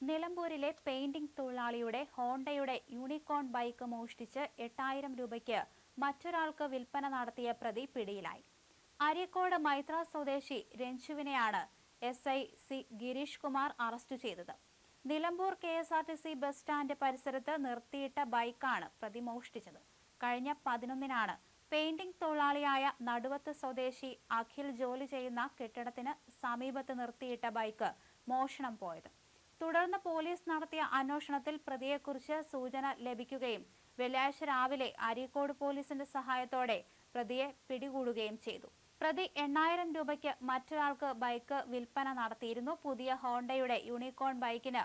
നിലമ്പൂരിലെ പെയിന്റിംഗ് തൊഴിലാളിയുടെ ഹോണ്ടയുടെ യൂണിക്കോൺ ബൈക്ക് മോഷ്ടിച്ച് എട്ടായിരം രൂപയ്ക്ക് മറ്റൊരാൾക്ക് വിൽപ്പന നടത്തിയ പ്രതി പിടിയിലായി. അരീക്കോട് മൈത്ര സ്വദേശി രഞ്ജുവിനെയാണ് S I C Girish Kumar arrest ചെയ്തത്. Nilambur K S R T C bus stand പരിസരത്ത് നിർത്തിയിട്ട ബൈക്കാണ് പ്രതി മോഷ്ടിച്ചത്. കഴിഞ്ഞ പതിനൊന്നിനാണ് പെയിന്റിംഗ് തൊഴിലാളിയായ നടുവത്ത് സ്വദേശി അഖിൽ ജോലി ചെയ്യുന്ന കെട്ടിടത്തിന് സമീപത്ത് നിർത്തിയിട്ട ബൈക്ക് മോഷണം പോയത്. തുടർന്ന് പോലീസ് നടത്തിയ അന്വേഷണത്തിൽ പ്രതിയെക്കുറിച്ച് സൂചന ലഭിക്കുകയും വെള്ളിയാഴ്ച രാവിലെ അരീക്കോട് പോലീസിന്റെ സഹായത്തോടെ പ്രതിയെ പിടികൂടുകയും ചെയ്തു. പ്രതി എണ്ണായിരം രൂപയ്ക്ക് മറ്റൊരാൾക്ക് ബൈക്ക് വിൽപ്പന നടത്തിയിരുന്നു. പുതിയ ഹോണ്ടയുടെ യൂണിക്കോൺ ബൈക്കിന്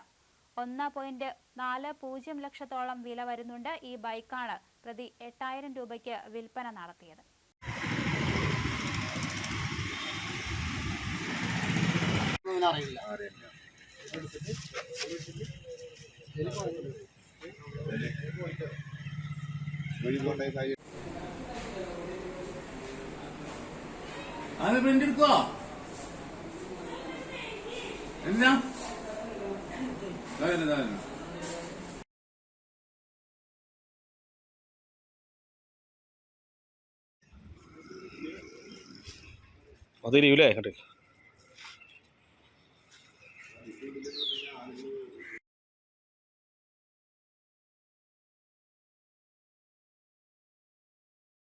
ഒന്ന് പോയിന്റ് നാല് പൂജ്യം ലക്ഷത്തോളം വില വരുന്നുണ്ട്. ഈ ബൈക്കാണ് പ്രതി എട്ടായിരം രൂപയ്ക്ക് വിൽപ്പന നടത്തിയത്. അറിയില്ല. അത് പ്രിന്റ് എടുക്കോ എന്നാ? ഇതാ ഇതാ അത് ഇരിക്കൂലേ അങ്ങോട്ട്